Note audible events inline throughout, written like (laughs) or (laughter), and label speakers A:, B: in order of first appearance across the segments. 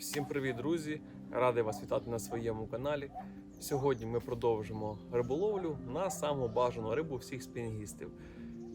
A: Всім привіт, друзі! Радий вас вітати на своєму каналі. Сьогодні ми продовжимо риболовлю на саму бажану рибу всіх спінінгістів.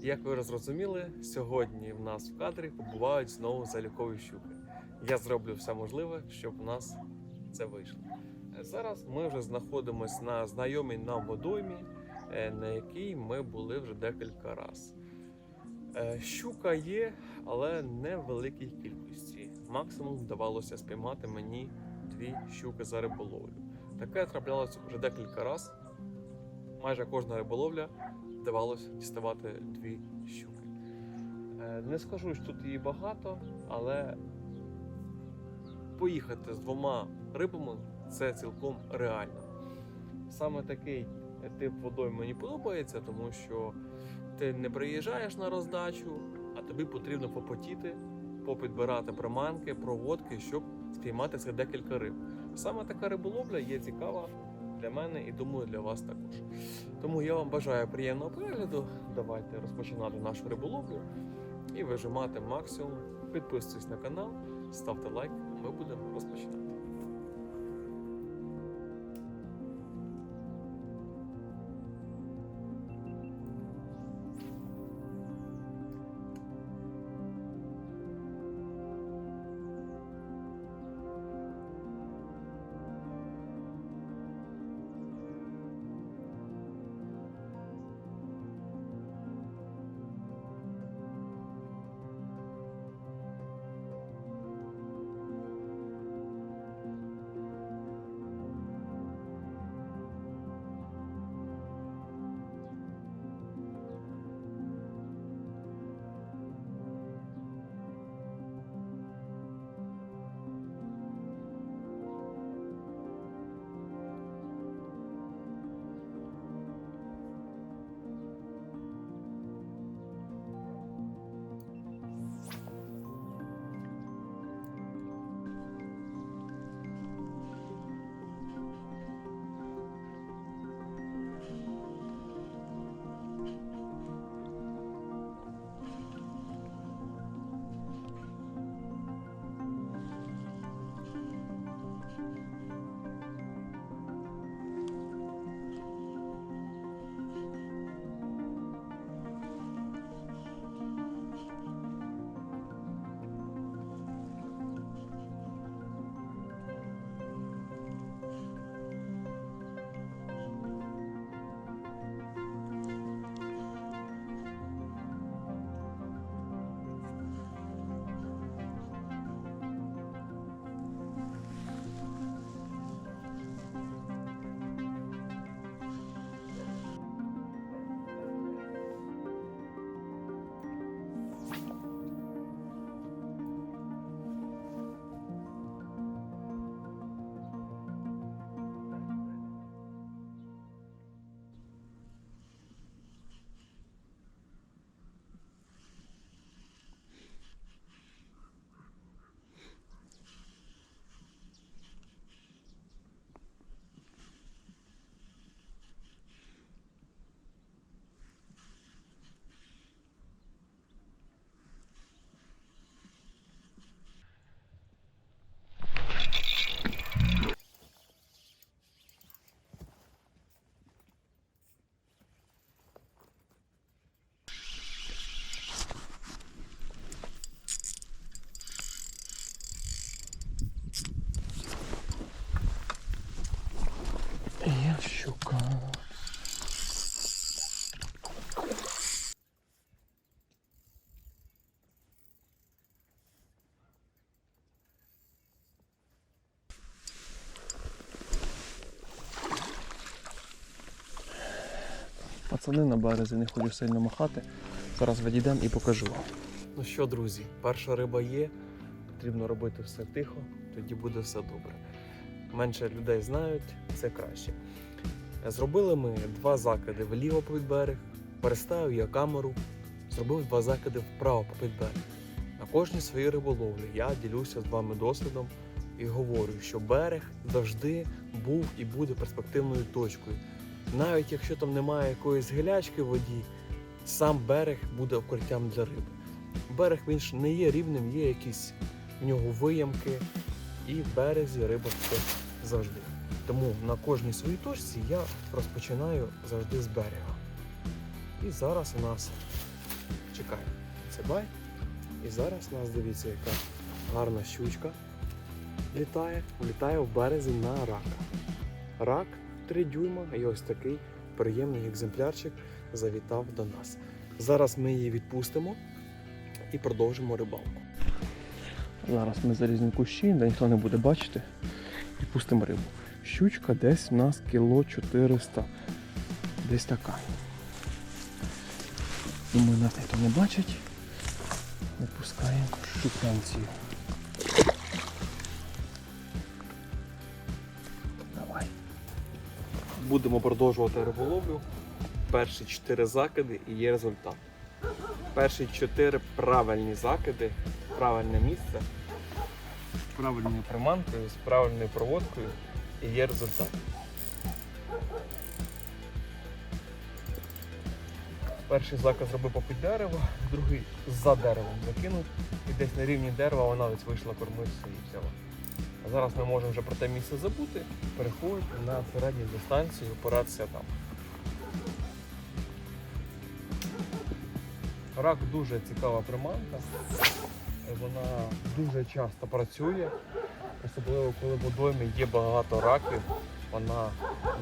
A: Як ви зрозуміли, сьогодні в нас в кадрі побувають знову залікові щуки. Я зроблю все можливе, щоб у нас це вийшло. Зараз ми вже знаходимося на знайомій нам водоймі, е, на якій ми були вже декілька разів. Е, Щука є, але не в великій кількості. Максимум вдавалося спіймати мені дві щуки за риболовлю. Таке траплялося вже декілька разів. Майже кожна риболовля вдавалося діставати дві щуки. Е, Не скажу, що тут її багато, але поїхати з двома рибами це цілком реально. Саме такий тип водойм мені подобається, тому що ти не приїжджаєш на роздачу, а тобі потрібно попотіти, попідбирати приманки, проводки, щоб спіймати цих декілька риб. Саме така риболовля є цікава для мене і думаю для вас також. Тому я вам бажаю приємного перегляду. Давайте розпочинати нашу риболовлю і вижимати максимум. Підписуйтесь на канал, ставте лайк, ми будемо розпочинати. Пацани на березі, не хочу сильно махати. Зараз відійдемо і покажу вам. Ну що, друзі, перша риба є. Потрібно робити все тихо, тоді буде все добре. Менше людей знають, це краще. Зробили ми два закиди вліво під берег, переставив я камеру, зробив два закиди вправо під берег. На кожній своїй риболовлі я ділюся з вами досвідом і говорю, що берег завжди був і буде перспективною точкою. Навіть якщо там немає якоїсь гилячки в воді, сам берег буде укриттям для риби. Берег він ж не є рівним, є якісь в нього виямки, і в березі риба буде завжди. Тому на кожній своїй точці я розпочинаю завжди з берега. І зараз у нас чекай, це бай. І зараз у нас дивіться, яка гарна щучка літає, літає в березі на рака. Рак 3 дюйма і ось такий приємний екземплярчик завітав до нас. Зараз ми її відпустимо і продовжимо рибалку. Зараз ми залізні кущі, де ніхто не буде бачити, і пустимо рибу. Щучка десь у нас кіло 400. Десь така. Думаю, нас ніхто не бачить. Випускаємо щуканцію. Будемо продовжувати риболовлю. Перші чотири закиди і є результат. Перші чотири правильні закиди, правильне місце, з правильною приманкою, з правильною проводкою і є результат. Перший закид зробив попід дерево, другий за деревом закинув і десь на рівні дерева вона ось вийшла кормитися і взяла. Зараз ми можемо вже про те місце забути, переходити на середню дистанцію опиратися там. Рак дуже цікава приманка. Вона дуже часто працює, особливо коли в водоймі є багато раків, вона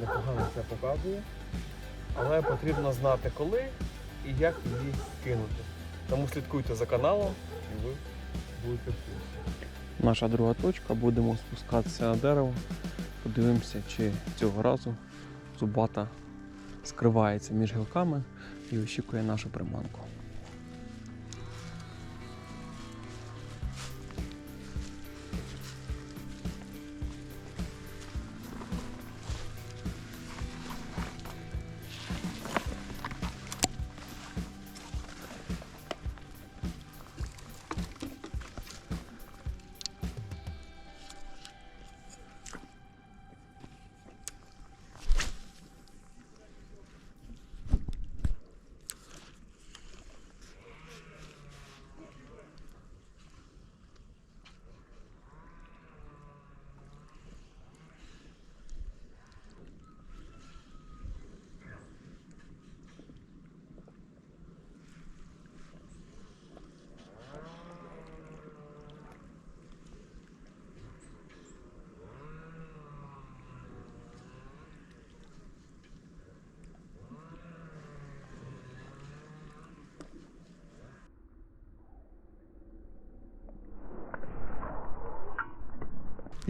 A: непогано це показує. Але потрібно знати коли і як її кинути. Тому слідкуйте за каналом і ви будете в курсі. Наша друга точка, будемо спускатися на дерево. Подивимося, чи цього разу зубата скривається між гілками і очікує нашу приманку.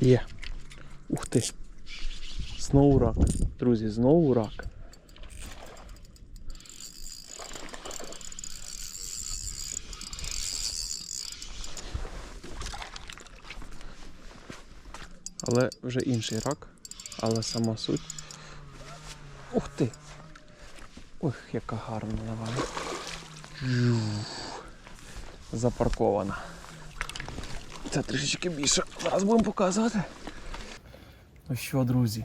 A: Є. Ух ти. Знову рак. Друзі, знову рак. Але вже інший рак, але сама суть. Ух ти! Ох, яка гарна лавана. Запаркована. Це трішечки більше. Зараз будемо показувати. Ну що, друзі,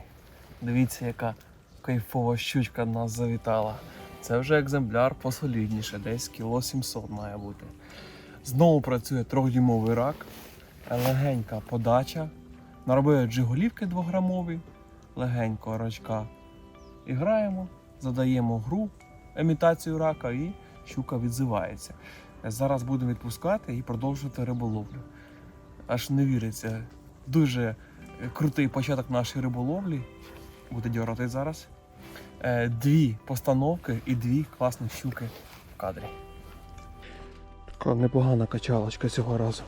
A: дивіться, яка кайфова щучка нас завітала. Це вже екземпляр посолідніше, десь кіло 700 має бути. Знову працює трьохдюймовий рак, легенька подача. Наробили джиголівки 2-грамові, легенько рачка. І граємо, задаємо гру, емітацію рака і щука відзивається. Зараз будемо відпускати і продовжувати риболовлю. Аж не віриться. Дуже е, крутий початок нашої риболовлі. Буде дьорати зараз. Е, Дві постановки і дві класні щуки в кадрі. Така непогана качалочка цього разу.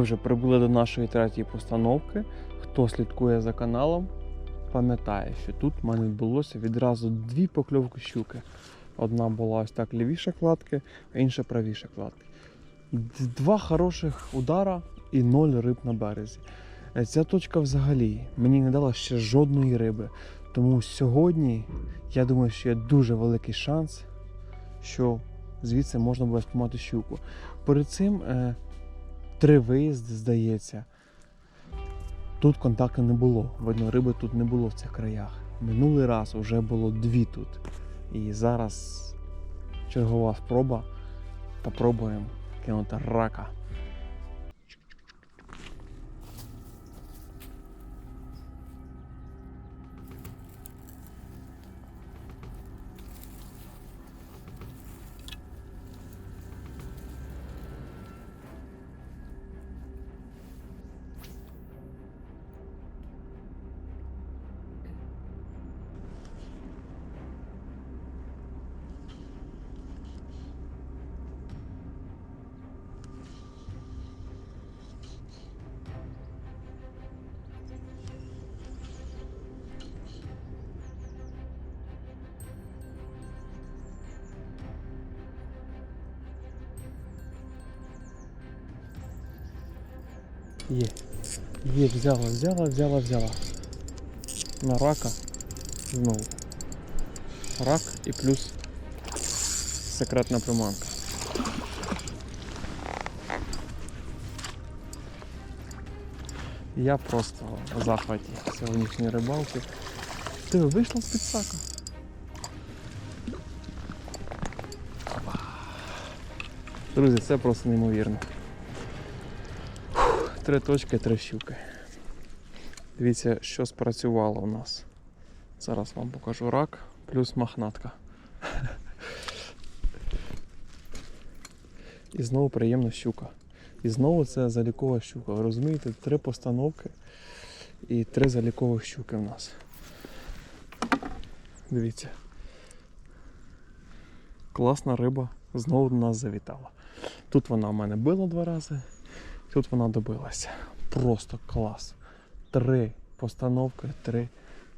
A: Ми вже прибули до нашої третьої постановки. Хто слідкує за каналом, пам'ятає, що тут в мене відбулося відразу дві покльовки щуки. Одна була ось так лівіша кладки, а інша правіша кладки. Два хороших удара і ноль риб на березі. Е, Ця точка взагалі мені не дала ще жодної риби. Тому сьогодні я думаю, що є дуже великий шанс, що звідси можна буде спіймати щуку. Перед цим е, три виїзди, здається. Тут контакту не було. Видно, риби тут не було в цих краях. Минулий раз вже було дві тут. І зараз чергова спроба. Попробуємо кинути рака. Є. Є, взяла, взяла, взяла, взяла. На рака знову. Рак і плюс секретна приманка. Я просто в захваті сьогоднішньої рибалки. Ти вийшла з-під сака. Друзі, це просто неймовірно. Три точки, три щуки. Дивіться, що спрацювало у нас. Зараз вам покажу рак плюс махнатка. (laughs) І знову приємна щука. І знову це залікова щука. Ви розумієте, три постановки і три залікових щуки в нас. Дивіться. Класна риба знову до нас завітала. Тут вона в мене била два рази. Тут вона добилася. Просто клас. Три постановки, три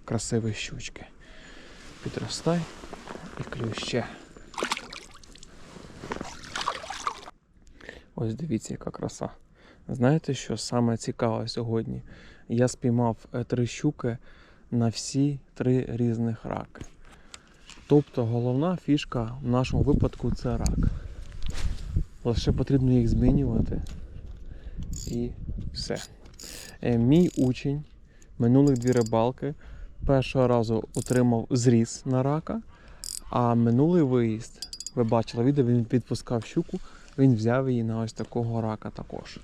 A: красиві щучки. Підростай і клюй ще. Ось дивіться, яка краса. Знаєте, що саме цікаве сьогодні? Я спіймав е, три щуки на всі три різних раки. Тобто головна фішка в нашому випадку це рак. Лише потрібно їх змінювати і все. Е, Мій учень минулих дві рибалки першого разу отримав зріз на рака, а минулий виїзд, ви бачили відео, він відпускав щуку, він взяв її на ось такого рака також.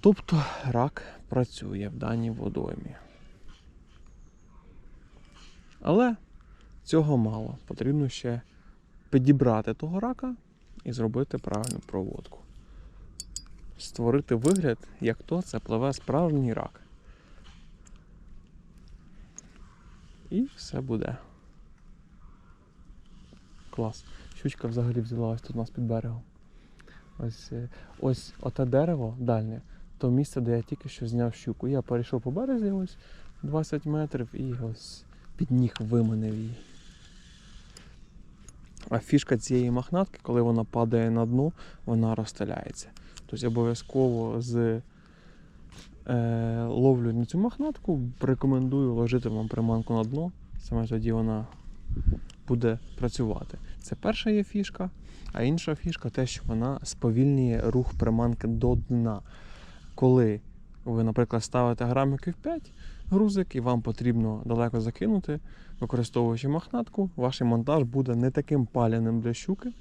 A: Тобто рак працює в даній водоймі. Але цього мало. Потрібно ще підібрати того рака і зробити правильну проводку створити вигляд, як то це пливе справжній рак. І все буде. Клас. Щучка взагалі взяла ось тут у нас під берегом. Ось е, ось оте дерево дальнє, то місце, де я тільки що зняв щуку. Я перейшов по березі ось 20 метрів і ось під ніг виманив її. А фішка цієї махнатки, коли вона падає на дно, вона розстеляється. Тобто обов'язково з е, ловлю на цю махнатку рекомендую ложити вам приманку на дно. Саме тоді вона буде працювати. Це перша є фішка, а інша фішка те, що вона сповільнює рух приманки до дна. Коли ви, наприклад, ставите грамиків 5 грузик і вам потрібно далеко закинути, використовуючи махнатку, ваш монтаж буде не таким паляним для щуки,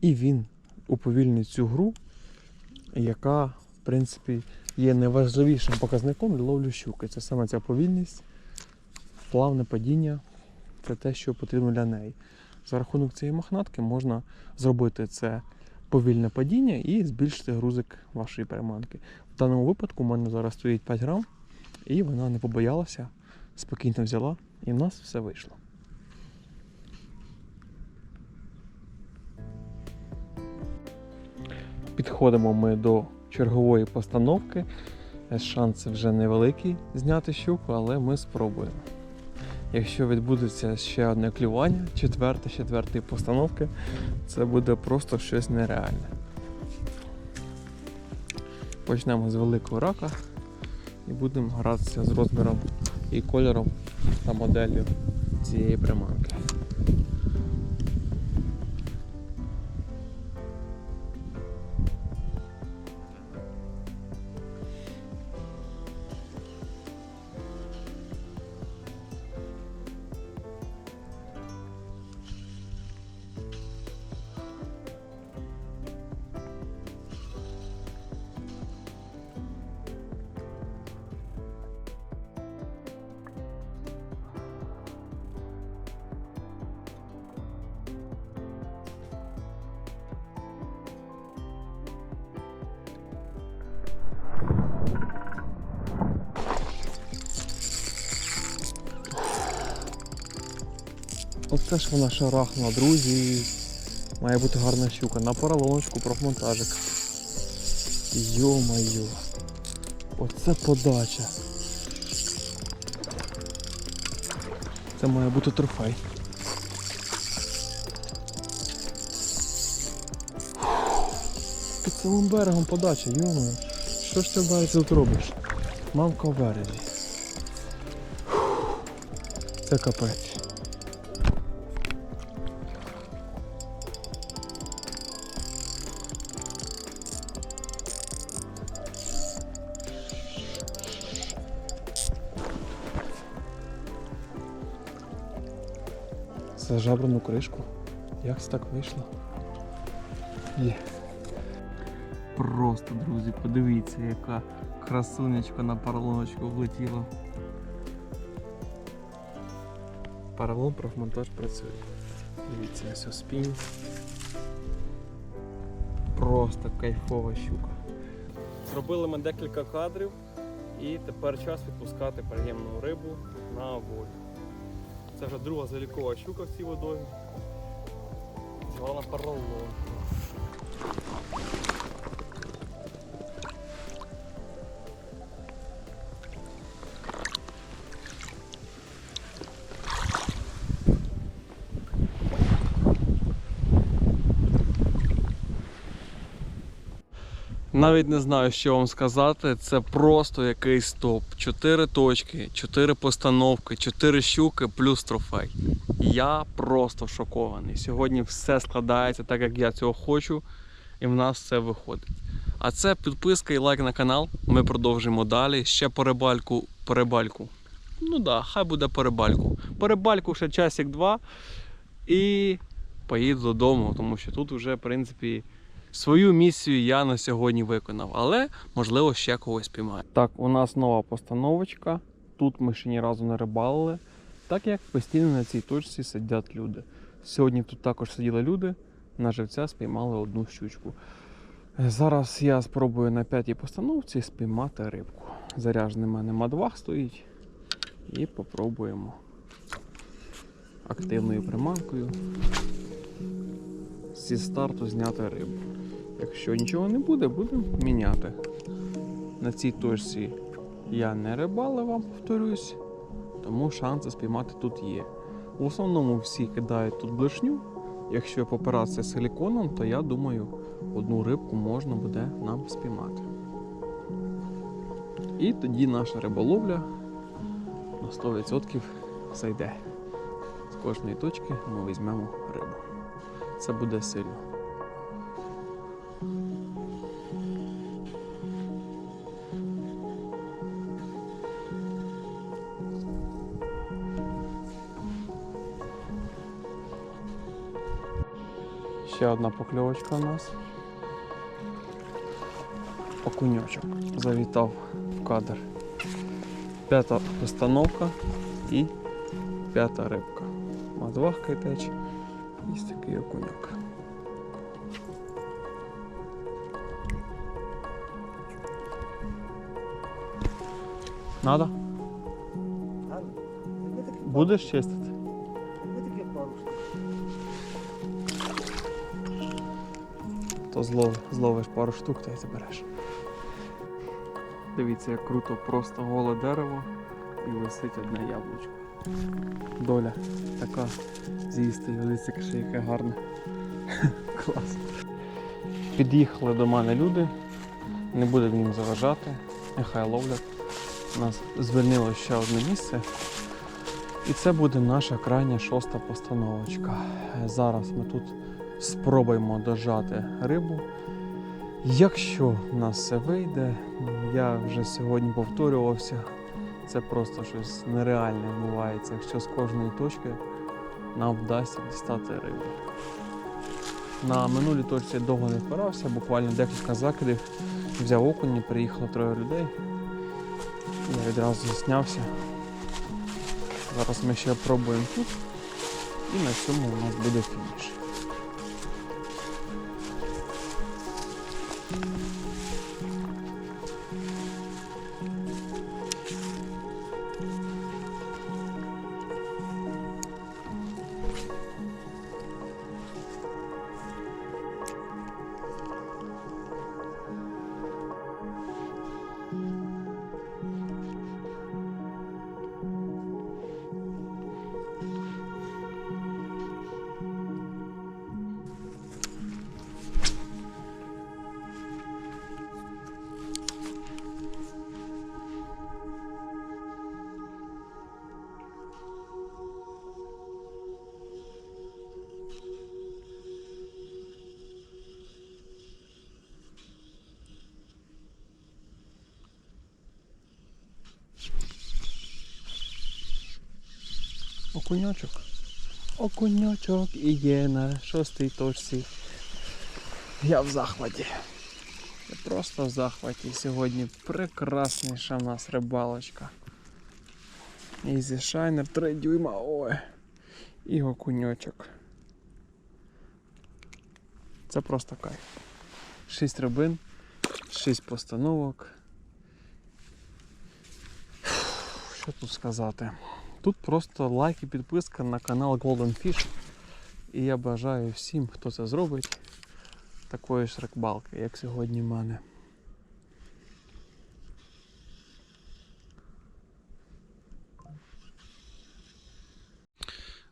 A: і він уповільнить цю гру, яка, в принципі, є найважливішим показником для ловлі щуки. Це саме ця повільність, плавне падіння це те, що потрібно для неї. За рахунок цієї махнатки можна зробити це повільне падіння і збільшити грузик вашої приманки. В даному випадку у мене зараз стоїть 5 грам, і вона не побоялася, спокійно взяла, і в нас все вийшло. Підходимо ми до чергової постановки. Шанс вже невеликий зняти щуку, але ми спробуємо. Якщо відбудеться ще одне клювання, четверте, четвертої постановки, це буде просто щось нереальне. Почнемо з великого рака і будемо гратися з розміром і кольором та моделлю цієї приманки. Оце ж вона шарахнула, друзі. Має бути гарна щука. На поролоночку профмонтажик. Йо-майо. Оце подача. Це має бути трофей. Під самим берегом подача, йо Що ж ти в тут робиш? Мамка в березі. Це капець. За жабрану кришку. Як це так вийшло? Є. Просто, друзі, подивіться, яка красунечка на поролоночку влетіла. Поролон профмонтаж працює. Дивіться, ось спінь. Просто кайфова щука. Зробили ми декілька кадрів і тепер час відпускати приємну рибу на волю. Це вже друга залікова щука в цій водоймі. Взяла на Навіть не знаю, що вам сказати. Це просто якийсь топ. Чотири точки, чотири постановки, чотири щуки плюс трофей. Я просто шокований. Сьогодні все складається так, як я цього хочу, і в нас все виходить. А це підписка і лайк на канал. Ми продовжимо далі. Ще. По рибальку. Ну да, хай буде. По рибальку ще часик два. І поїду додому, тому що тут вже, в принципі. Свою місію я на сьогодні виконав, але можливо ще когось піймаю. Так, у нас нова постановочка. Тут ми ще ні разу не рибалили, так як постійно на цій точці сидять люди. Сьогодні тут також сиділи люди, на живця спіймали одну щучку. Зараз я спробую на п'ятій постановці спіймати рибку. Заряджений в мене мадвах стоїть. І попробуємо активною приманкою зі старту зняти рибу. Якщо нічого не буде, будемо міняти. На цій точці я не рибалив вам, повторюсь, тому шанси спіймати тут є. В основному всі кидають тут блишню. Якщо попиратися силіконом, то я думаю, одну рибку можна буде нам спіймати. І тоді наша риболовля на 100% зайде. З кожної точки ми візьмемо рибу. Це буде сильно. Ще одна покльовочка у нас. Окуньочок завітав в кадр. П'ята постановка і п'ята рибка. Мадвах китеч. Ось такий окуньок. Надо? Будеш чистити? То злов, зловиш пару штук, та й забереш. Дивіться, як круто, просто голе дерево і висить одне яблучко. Доля така з'їсти, дивіться, яке яке гарне. (laughs) Клас. Під'їхали до мене люди, не будемо їм заважати, нехай ловлять. У нас звільнило ще одне місце. І це буде наша крайня шоста постановочка. Зараз ми тут спробуємо дожати рибу. Якщо в нас все вийде, я вже сьогодні повторювався, це просто щось нереальне відбувається, якщо з кожної точки нам вдасться дістати рибу. На минулій точці я довго не впирався, буквально декілька закидів, взяв окуні, приїхало троє людей. Я відразу заснявся. Зараз ми ще пробуємо тут. І на цьому у нас буде фініш. Окуньочок. Окуньочок і є на шостій точці. Я в захваті. Я просто в захваті. Сьогодні прекрасніша в нас рибалочка. Ізі шайнер 3 дюйма. Ой. І окуньочок. Це просто кайф. 6 рибин, 6 постановок. Що тут сказати? Тут просто лайк і підписка на канал Golden Fish. І я бажаю всім, хто це зробить, такої ж рибалки, як сьогодні в мене.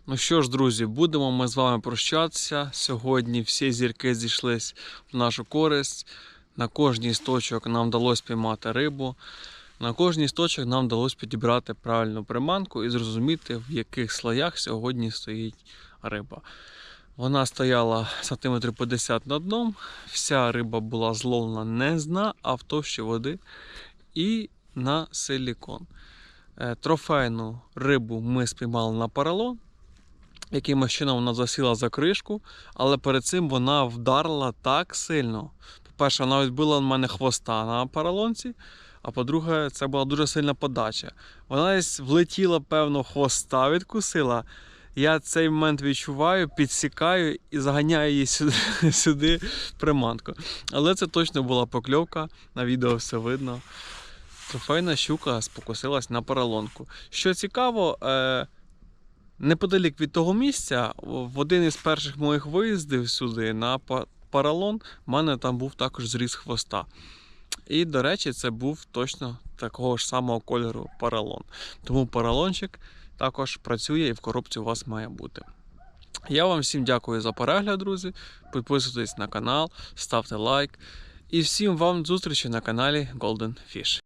A: Ну що ж, друзі, будемо ми з вами прощатися. Сьогодні всі зірки зійшлись в нашу користь. На кожній з точок нам вдалося піймати рибу. На кожній з точок нам вдалося підібрати правильну приманку і зрозуміти, в яких слоях сьогодні стоїть риба. Вона стояла сантиметрів 50 над дном. Вся риба була зловлена не з дна, а в товщі води і на силікон. Е, Трофейну рибу ми спіймали на паралон. Якимось чином вона засіла за кришку, але перед цим вона вдарила так сильно. По-перше, вона відбила в мене хвоста на паралонці, а по-друге, це була дуже сильна подача. Вона десь влетіла, певно, хвоста відкусила. Я цей момент відчуваю, підсікаю і заганяю її сюди, (laughs) сюди приманку. Але це точно була покльовка, на відео все видно. Трофейна щука спокусилась на поролонку. Що цікаво, е, неподалік від того місця, в один із перших моїх виїздів сюди на паралон, в мене там був також зріз хвоста. І, до речі, це був точно такого ж самого кольору паралон. Тому паралончик також працює і в коробці у вас має бути. Я вам всім дякую за перегляд, друзі. Підписуйтесь на канал, ставте лайк. І всім вам зустрічі на каналі Golden Fish.